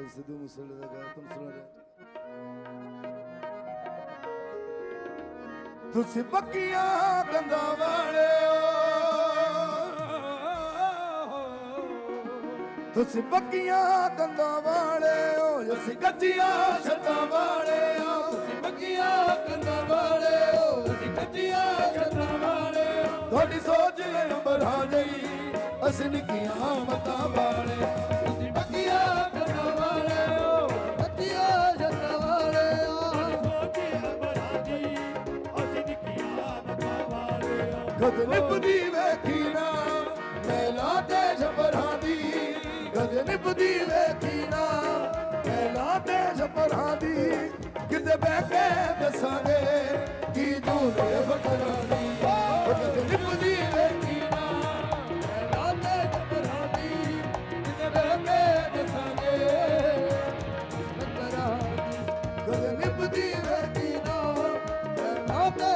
ਕਦ ਸਿੱਧੂ ਮੂਸੇਵਾਲੇ ਦਾ ਤੁਸੀਂ ਪੱਕੀਆਂ ਕੰਦਾਂ ਵਾਲਿਓ ਤੁਸੀਂ ਪੱਕੀਆਂ ਕੰਦਾਂ ਵਾਲਿਓ ਅਸੀਂ ਕੱਚੀਆਂ ਛੱਤਾਂ ਵਾਲਿਓ ਤੁਸੀਂ ਮੱਕੀਆਂ ਕੰਨਾਂ ਵਾਲੇ ਹੋ ਅਸੀਂ ਕੱਚੀਆਂ ਛੱਤਾਂ ਵਾਲੇ ਤੁਹਾਡੀ ਸੋਚ ਅੰਬਰਾਂ ਜਈ ਅਸੀਂ ਨਿੱਕੀਆਂ ਮਤਾਂ ਵਾਲੇ ਵਾਲੇ ਹੋ ਕਦ ਨਿਪਦੀ ਵੇਖੀ ਨਾ ਮੈਲਾ ਤੇ ਛਪਰਾਂ ਦੀ ਕਦ ਨਿਪਦੀ ਵੇਖੀ ਨਾ ਮੈਲਾ ਤੇ ਛਪਰਾਂ ਦੀ ਕਿਤੇ ਬਹਿ ਕੇ ਦੱਸਾਂਗੇ ਕੀ ਦੂਰੇ ਬਕਰਾਂ ਦੀ। ਉਹ ਕਦ ਵੇਖੀ ਨਾ ਮੈਲਾਂ ਤੇ ਛਪਰਾਂ ਦੀ ਕਿਤੇ ਬਹਿ ਕੇ ਦੱਸਾਂਗੇ ਬੱਕਰਾਂ ਦੀ। ਕਦ ਨਿਪਦੀ ਵੇਖੀ ਨਾ ਮੈਲਾਂ ਤੇ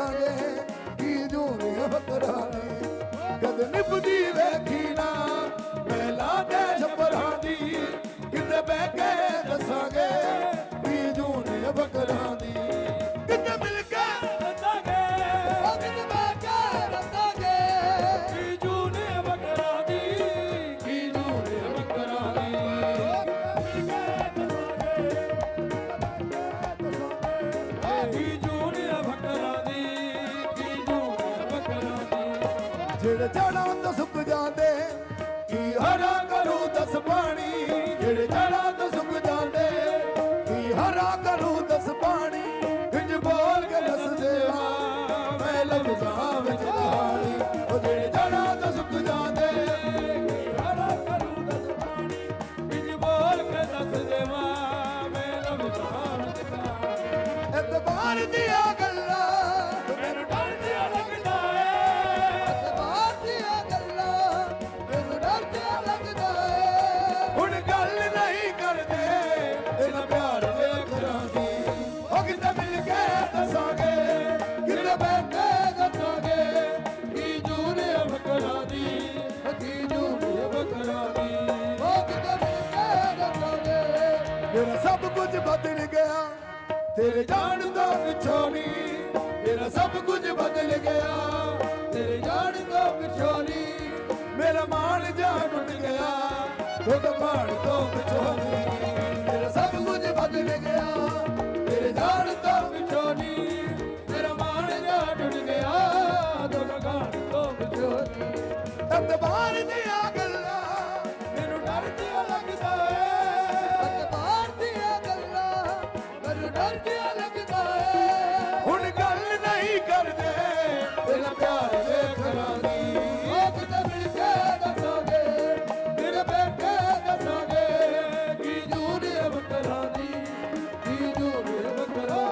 ਦੱਸਾਂਗੇ ਕੀ ਦੂਰੇ ਬਕਰਾਂ ਦੀ ਕਦ ਨਿਪਦੀ ਵੇਖੀ ਜਿਹੜੇ ਜੜਾਂ ਤੋਂ ਸੁੱਕ ਜਾਂਦੇ, ਕੀ ਹਰਾ ਕਰੂ ਦਸ ਪਾਣੀ? ਜਿਹੜੇ ਜੜਾਂ ਤੋਂ ਸੁੱਕ ਜਾਂਦੇ, ਕੀ ਹਰਾ ਕਰੂ ਦਸ ਪਾਣੀ? ਇੰਜ ਬੋਲ ਕੇ ਦੱਸ ਦੇਵਾ ਮੈਂ ਲਫ਼ਜ਼ਾਂ ਵਿੱਚ ਕਹਾਣੀ ਉਹ ਜਿਹੜੇ ਜੜਾਂ ਤੋਂ ਸੁੱਕ ਜਾਂਦੇ ਹਰਾ ਕਰੂ ਦਸ ਪਾਣੀ? ਇੰਜ ਬੋਲ ਕੇ ਦੱਸ ਦੇਵਾ ਮੈਂ ਲਮਸਾਂ ਵਿੱਚ ਕਹਾਣੀ ਇਤਬਾਰ ਦੀਆਂ ਮੇਰਾ ਸਭ ਕੁਝ ਬਦਲ ਗਿਆ। ਤੇਰੇ ਜਾਣ ਤੋਂ ਪਿੱਛੋਂ ਨਹੀਂ ਮੇਰਾ ਸਭ ਕੁਝ ਬਦਲ ਗਿਆ। ਤੇਰੇ ਜਾਣ ਤੋਂ ਪਿਛੋਂ ਮੇਰਾ ਮਾਣ ਜਾ ਟੁੱਟ ਗਿਆ। ਦੁੱਧ ਮਾਣ ਤੋਂ ਪਿੱਛੋਂ ਪਿਆਰ ਕਿਆ ਲੱਗਦਾ ਹੈ। ਹੁਣ ਗੱਲ ਨਹੀਂ ਕਰਦੇ। ਦਿਲ ਪਿਆਰ